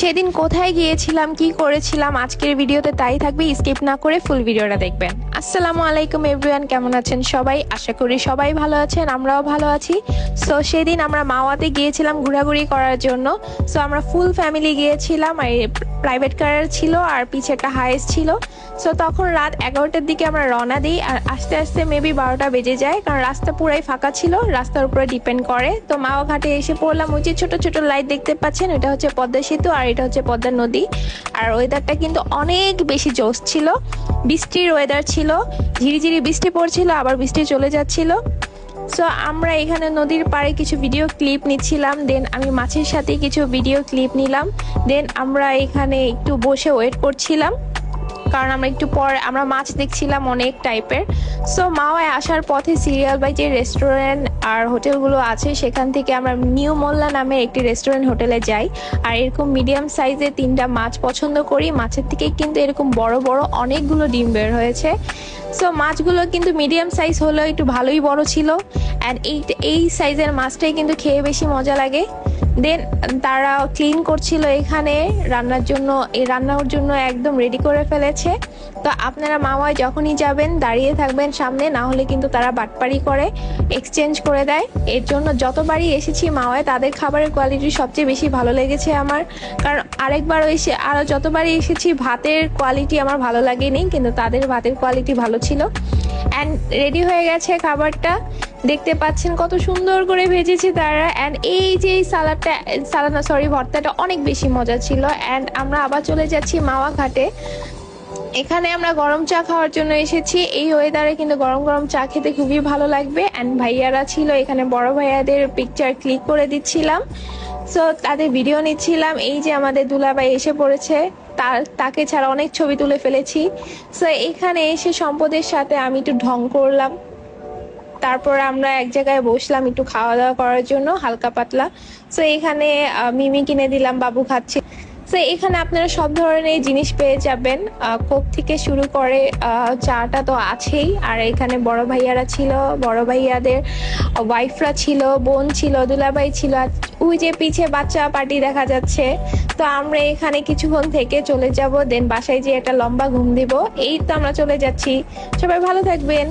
সেদিন কোথায় গিয়েছিলাম, কি করেছিলাম, আজকের ভিডিওতে তাই থাকবে, স্কিপ না করে ফুল ভিডিওটা দেখবেন। আসসালামু আলাইকুম এভরিওয়ান কেমন আছেন সবাই? আশা করি সবাই ভালো আছেন, আমরাও ভালো আছি। সো সেদিন আমরা মাওয়াতে গিয়েছিলাম ঘোরাঘুরি করার জন্য। সো আমরা ফুল ফ্যামিলি গিয়েছিলাম আর প্রাইভেট কার ছিল আর পিছে একটা হাইস ছিল। সো তখন রাত এগারোটার দিকে আমরা রওনা দিই আর আস্তে আস্তে মেবি বারোটা বেজে যায়, কারণ রাস্তা পুরাই ফাঁকা ছিল, রাস্তার উপরে ডিপেন্ড করে। তো মাওয়া ঘাটে এসে পড়লাম ওই যে ছোট ছোট লাইট দেখতে পাচ্ছেন এটা হচ্ছে পদ্মা সেতু আর এটা হচ্ছে পদ্মা নদী। আর ওয়েদারটা কিন্তু অনেক বেশি জোশ ছিল, বৃষ্টির ওয়েদার ছিল, ঝিরিঝিরি বৃষ্টি পড়ছিল, আবার বৃষ্টি চলে যাচ্ছিল। সো আমরা এখানে নদীর পাড়ে কিছু ভিডিও ক্লিপ নিচ্ছিলাম দেন আমি মাছের সাথে কিছু ভিডিও ক্লিপ নিলাম দেন আমরা এখানে একটু বসে ওয়েট করছিলাম, কারণ আমরা একটু পর, আমরা মাছ দেখছিলাম অনেক টাইপের সো মাওয়ায় আসার পথে সিরিয়াল বাই যে রেস্টুরেন্ট আর হোটেলগুলো আছে, সেখান থেকে আমরা নিউ মোল্লা নামে একটি রেস্টুরেন্ট হোটেলে যাই, আর এরকম মিডিয়াম সাইজে তিনটা মাছ পছন্দ করি। মাছের থেকে কিন্তু এরকম বড় বড় অনেকগুলো ডিম বের হয়েছে। সো মাছগুলো কিন্তু মিডিয়াম সাইজ হলেও একটু ভালোই বড় ছিল। অ্যান্ড এই এই সাইজের মাছটাই কিন্তু খেয়ে বেশি মজা লাগে। দেন তারা ক্লিন করছিল এখানে, রান্নার জন্য, এই রান্নার জন্য একদম রেডি করে ফেলেছে। তো আপনারা মাওয়ায় যখনই যাবেন, দাঁড়িয়ে থাকবেন সামনে, না হলে কিন্তু তারা বাটপাড়ি করে এক্সচেঞ্জ করে দেয়। এর জন্য যতবারই এসেছি মাওয়ায়, তাদের খাবারের কোয়ালিটি সবচেয়ে বেশি ভালো লেগেছে আমার। কারণ আরেকবার এসে, আরও যতবারই এসেছি, ভাতের কোয়ালিটি আমার ভালো লাগেনি, কিন্তু তাদের ভাতের কোয়ালিটি ভালো ছিল। অ্যান্ড রেডি হয়ে গেছে খাবারটা। দেখতে পাচ্ছেন কত সুন্দর করে ভেজেছে তারা। অ্যান্ড এই যে এই সালাডটা সালাদ না সরি ভর্তাটা অনেক বেশি মজা ছিল। অ্যান্ড আমরা আবার চলে যাচ্ছি মাওয়া ঘাটে। এখানে আমরা গরম চা খাওয়ার জন্য এসেছি। এই ওয়েদারে কিন্তু গরম গরম চা খেতে খুবই ভালো লাগবে। অ্যান্ড ভাইয়ারা ছিল, এখানে বড় ভাইয়াদের পিকচার ক্লিক করে দিচ্ছিলাম। সো তাদের ভিডিও নিচ্ছিলাম। এই যে আমাদের দুলাভাই এসে পড়েছে, তার, তাকে ছাড়া অনেক ছবি তুলে ফেলেছি। সো এখানে এসে সম্পদের সাথে আমি একটু ঢং করলাম। তারপর আমরা এক জায়গায় বসলাম একটু খাওয়া দাওয়া করার জন্য, হালকা পাতলা। তো এখানে মিমি কিনে দিলাম, বাবু খাচ্ছে। তো এখানে আপনারা সব ধরনের জিনিস পেয়ে যাবেন। কোক থেকে শুরু করে চাটা তো আছেই। আর এখানে বড় ভাইয়ারা ছিল, বড় ভাইয়াদের ওয়াইফরা ছিল, বোন ছিল, দুলাভাই ছিল। ওই যে পিছে বাচ্চা পার্টি দেখা যাচ্ছে। তো আমরা এখানে কিছুক্ষণ থেকে চলে যাব দেন বাসায় যে একটা লম্বা ঘুম দিব। এই তো আমরা চলে যাচ্ছি। সবাই ভালো থাকবেন।